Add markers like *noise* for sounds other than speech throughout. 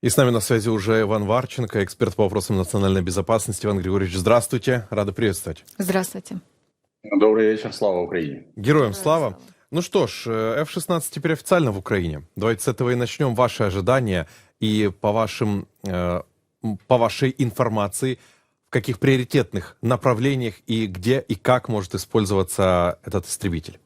И с нами на связи уже Иван Варченко, эксперт по вопросам национальной безопасности. Иван Григорьевич, здравствуйте. Рада приветствовать. Здравствуйте. Добрый вечер. Слава Украине. Героям слава. слава. Ну что ж, э, F-16 теперь официально в Украине. Давайте с этого и начнем. Ваши ожидания и по, вашим, э, по вашей информации, в каких приоритетных направлениях и где и как может использоваться этот истребитель?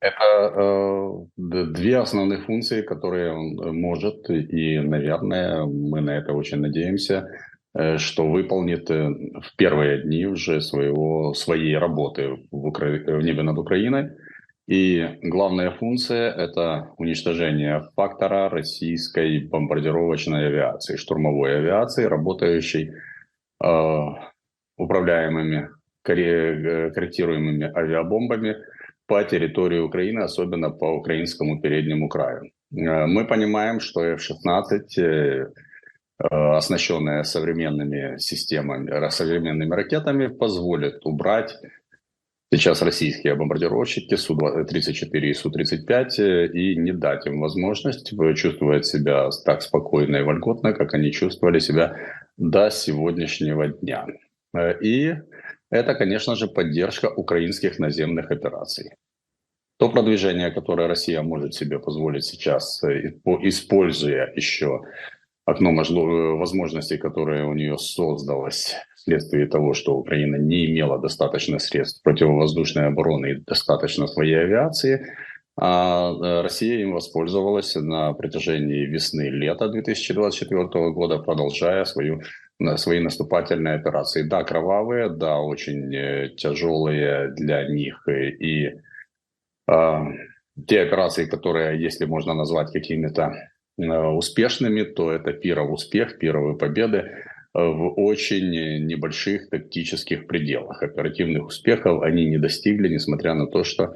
Это э, две основных функции, которые он может, и, наверное, мы на это очень надеемся, э, что выполнит э, в первые дни уже своего, своей работы в, Укра... в небе над Украиной. И главная функция – это уничтожение фактора российской бомбардировочной авиации, штурмовой авиации, работающей э, управляемыми, э, корректируемыми авиабомбами – по территории Украины, особенно по украинскому переднему краю. Э, мы понимаем, что F-16, э, э, оснащенная современными системами, современными ракетами, позволит убрать сейчас российские бомбардировщики Су-34 и Су-35 и не дать им возможность чувствовать себя так спокойно и вольготно, как они чувствовали себя до сегодняшнего дня. И это, конечно же, поддержка украинских наземных операций. То продвижение, которое Россия может себе позволить сейчас, э, используя еще окно возможностей, которое у нее создалось вследствие того, что Украина не имела достаточно средств противовоздушной обороны и достаточно своей авиации, а э, Россия им воспользовалась на протяжении весны-лета 2024 года, продолжая свою свои наступательные операции. Да, кровавые, да, очень э, тяжелые для них. И, э, те операции, которые, если можно назвать какими-то э, успешными, то это пиров успех, пировые победы в очень небольших тактических пределах. Оперативных успехов они не достигли, несмотря на то, что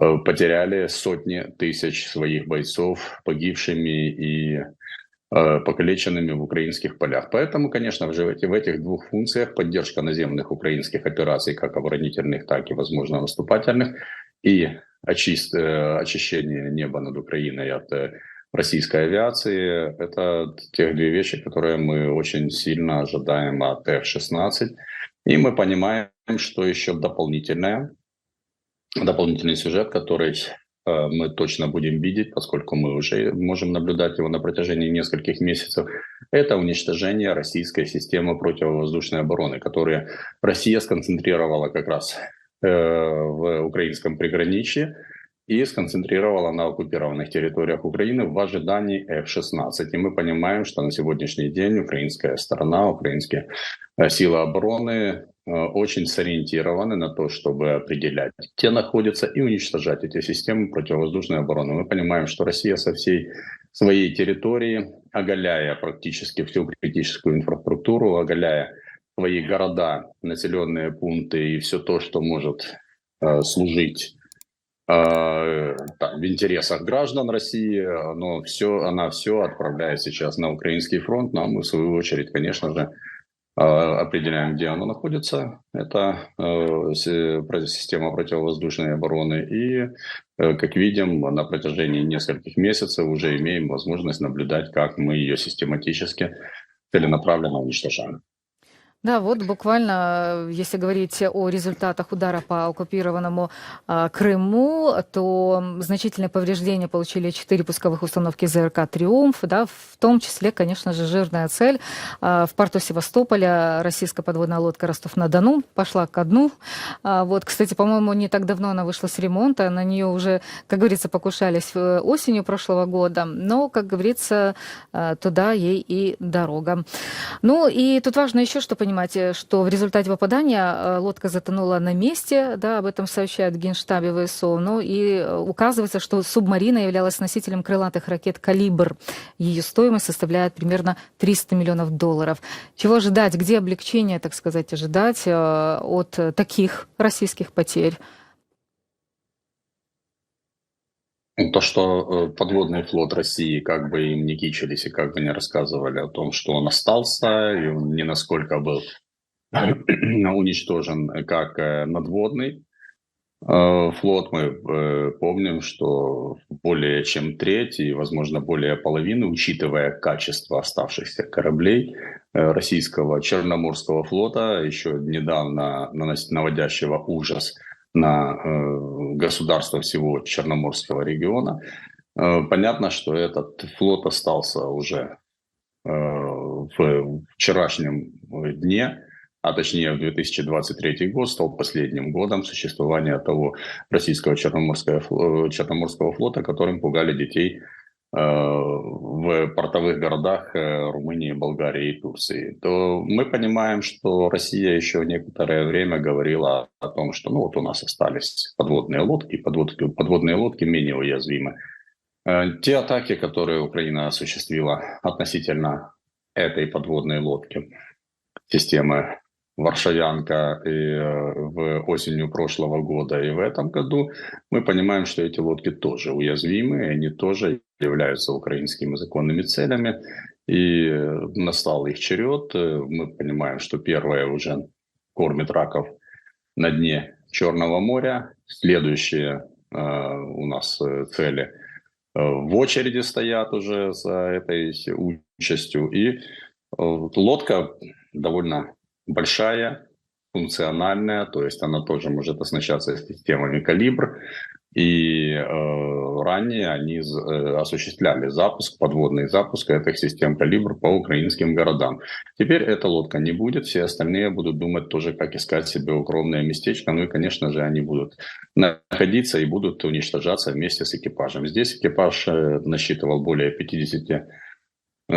э, потеряли сотни тысяч своих бойцов погибшими и Э, покалеченными в украинских полях. Поэтому, конечно, в этих двух функциях поддержка наземных украинских операций, как оборонительных, так и, возможно, наступательных, и очист, э, очищение неба над Украиной от э, российской авиации, это те две вещи, которые мы очень сильно ожидаем от F-16. И мы понимаем, что еще дополнительное, дополнительный сюжет, который Э, мы точно будем видеть, поскольку мы уже можем наблюдать его на протяжении нескольких месяцев, это уничтожение российской системы противовоздушной обороны, которую Россия сконцентрировала как раз э, в украинском приграничье и сконцентрировала на оккупированных территориях Украины в ожидании F-16. И мы понимаем, что на сегодняшний день украинская сторона, украинские э, силы обороны Э, очень сориентированы на то, чтобы определять, где находятся и уничтожать эти системы противовоздушной обороны. Мы понимаем, что Россия со всей своей территории, оголяя практически всю критическую инфраструктуру, оголяя свои города, населенные пункты и все то, что может э, служить э, в интересах граждан России, но все, она все отправляет сейчас на украинский фронт. Нам, в свою очередь, конечно же, определяем, где оно находится. Это э, система противовоздушной обороны. И, э, как видим, на протяжении нескольких месяцев уже имеем возможность наблюдать, как мы ее систематически целенаправленно уничтожаем. Да, вот буквально, если говорить о результатах удара по оккупированному а, Крыму, то значительные повреждения получили четыре пусковых установки ЗРК «Триумф», да, в том числе, конечно же, жирная цель. А, в порту Севастополя российская подводная лодка «Ростов-на-Дону» пошла ко дну. А, вот, кстати, по-моему, не так давно она вышла с ремонта, на нее уже, как говорится, покушались э, осенью прошлого года, но, как говорится, а, туда ей и дорога. Ну и тут важно еще, что понимать, понимать, э, что в результате попадания э, лодка затонула на месте, да, об этом сообщают в Генштабе ВСУ, ну и э, указывается, что субмарина являлась носителем крылатых ракет «Калибр». Ее стоимость составляет примерно 300 миллионов долларов. Чего ожидать, где облегчение, так сказать, ожидать от таких российских потерь? То, что подводный флот России, как бы им не кичились и как бы не рассказывали о том, что он остался, и он не насколько был *clears throat* уничтожен как э, надводный, Э, Флот мы э, помним, что более чем треть и, возможно, более половины, учитывая качество оставшихся кораблей э, российского Черноморского флота, еще недавно наводящего ужас на э, государство всего Черноморского региона, э, понятно, что этот флот остался уже э, в вчерашнем дне, а точнее в 2023 год стал последним годом существования того российского Черноморского, Черноморского флота, которым пугали детей в портовых городах э, Румынии, Болгарии и Турции, то мы понимаем, что Россия еще некоторое время говорила о том, что ну вот у нас остались подводные лодки, подводки подводные лодки менее уязвимы. Э, Те атаки, которые Украина осуществила относительно этой подводной лодки, системы Варшавянка и э, в осенью прошлого года и в этом году, мы понимаем, что эти лодки тоже уязвимы, и они тоже являются украинскими законными целями. И э, настал их черед. Э, Мы понимаем, что первое уже кормит раков на дне Черного моря. Следующие э, у нас цели в очереди стоят уже за этой участью. И э, лодка довольно большая, функциональная, то есть она тоже может оснащаться системами «Калибр». И э, ранее они э, осуществляли запуск, подводный запуск этих систем «Калибр» по украинским городам. Теперь эта лодка не будет, все остальные будут думать тоже, как искать себе укромное местечко. Ну и, конечно же, они будут находиться и будут уничтожаться вместе с экипажем. Здесь экипаж э, насчитывал более 50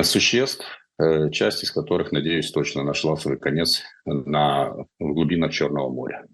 существ, э, часть из которых, надеюсь, точно нашла свой конец на в глубинах Черного моря.